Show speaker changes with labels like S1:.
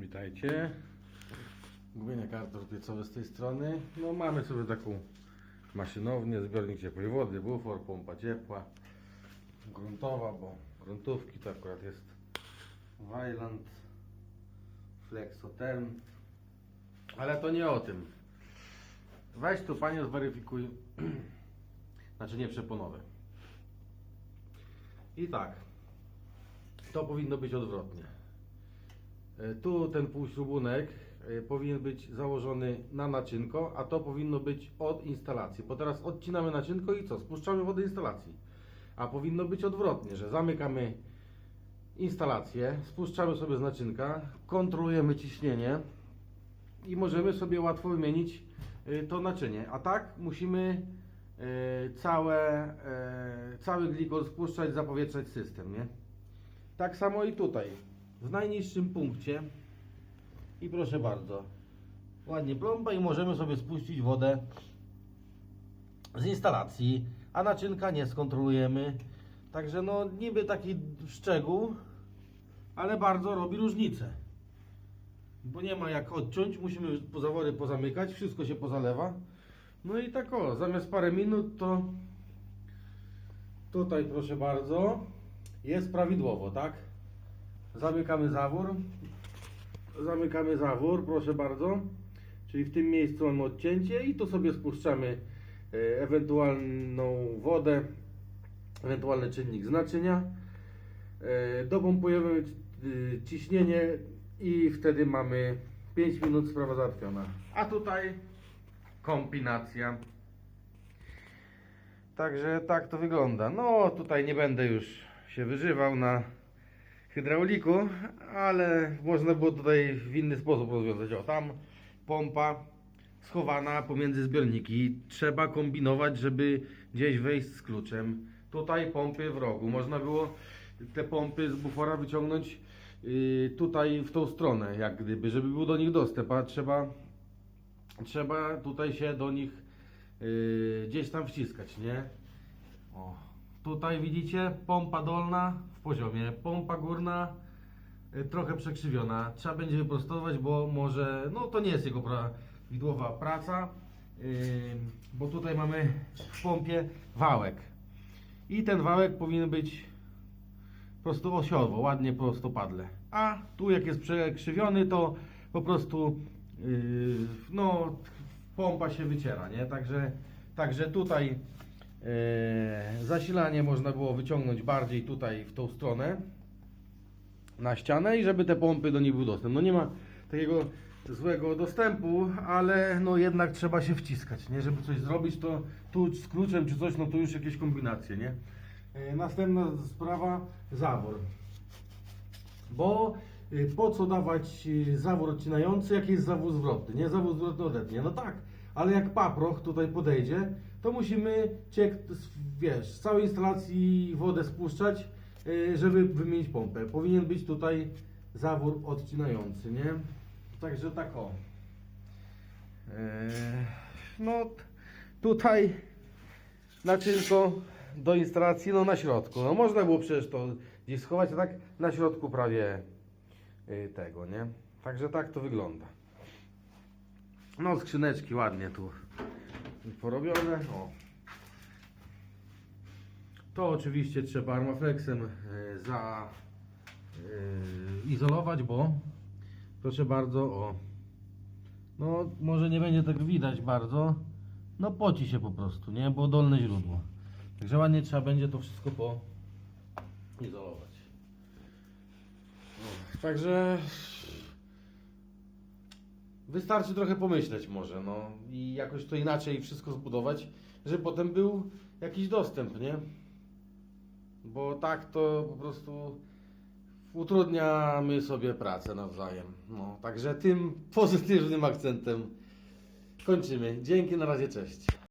S1: Witajcie. Gumienia karton piecowy z tej strony. No mamy sobie taką maszynownię, zbiornik ciepłej wody, bufor, pompa ciepła, gruntowa, bo gruntówki to akurat jest Wayland, Flexotherm. Ale to nie o tym. Weź tu panie zweryfikuj, znaczy nie przeponowe. I tak, to powinno być odwrotnie. E, Tu ten półśrubunek e, powinien być założony na naczynko, a to powinno być od instalacji. Bo teraz odcinamy naczynko i co? Spuszczamy wodę instalacji. A powinno być odwrotnie, że zamykamy instalację, spuszczamy sobie z naczynka, kontrolujemy ciśnienie i możemy sobie łatwo wymienić e, to naczynie. A tak musimy całe, cały glikol spuszczać, zapowietrzać system, nie? Tak samo i tutaj. W najniższym punkcie. I proszę bardzo. Ładnie plomba i możemy sobie spuścić wodę z instalacji, a naczynka nie skontrolujemy. Także no niby taki szczegół, ale bardzo robi różnicę. Bo nie ma jak odciąć, musimy zawory pozamykać, wszystko się pozalewa. No i tak o, zamiast parę minut to tutaj proszę bardzo jest prawidłowo, tak? Zamykamy zawór. Zamykamy zawór, proszę bardzo. Czyli w tym miejscu mamy odcięcie i tu sobie spuszczamy e, ewentualną wodę, ewentualny czynnik z naczynia. E, Dopompujemy e, ciśnienie i wtedy mamy 5 minut sprawa załatwiona. A tutaj kombinacja. Także tak to wygląda. No tutaj nie będę już się wyżywał na hydrauliku, ale można było tutaj w inny sposób rozwiązać. O, tam pompa schowana pomiędzy zbiorniki. Trzeba kombinować, żeby gdzieś wejść z kluczem. Tutaj pompy w rogu. Można było te pompy z bufora wyciągnąć yy, tutaj w tą stronę, jak gdyby, żeby był do nich dostęp, a trzeba, trzeba tutaj się do nich yy, gdzieś tam wciskać, nie? Tutaj widzicie pompa dolna w poziomie, pompa górna y, trochę przekrzywiona. Trzeba będzie wyprostować, bo może, no to nie jest jego prawidłowa praca, yy, bo tutaj mamy w pompie wałek. I ten wałek powinien być po prostu osiowo, ładnie prostopadle. A tu jak jest przekrzywiony, to po prostu yy, no, pompa się wyciera, nie? Także, także tutaj zasilanie można było wyciągnąć bardziej tutaj w tą stronę na ścianę i żeby te pompy do nich był dostęp. No nie ma takiego złego dostępu, ale no jednak trzeba się wciskać, nie? Żeby coś zrobić, to tu z kluczem czy coś, no to już jakieś kombinacje, nie? E, Następna sprawa, zawór. Bo po co dawać y, zawór odcinający, jak jest zawór zwrotny, nie? Zawór zwrotny odetnie. No tak, ale jak paproch tutaj podejdzie, to musimy ciek, wiesz, z całej instalacji wodę spuszczać, y, żeby wymienić pompę. Powinien być tutaj zawór odcinający, nie? Także tak o. Eee, No tutaj naczynko do instalacji, no na środku. No można było przecież to gdzieś schować, a tak na środku prawie y, tego, nie? Także tak to wygląda. No skrzyneczki ładnie tu porobione. O. To oczywiście trzeba armaflexem y, za y, izolować, bo proszę bardzo, o. No może nie będzie tak widać bardzo. No poci się po prostu, nie? Bo dolne źródło. Także ładnie trzeba będzie to wszystko poizolować. Także wystarczy trochę pomyśleć może, no i jakoś to inaczej wszystko zbudować, żeby potem był jakiś dostęp, nie? Bo tak to po prostu utrudniamy sobie pracę nawzajem. No, także tym pozytywnym akcentem kończymy. Dzięki, na razie, cześć.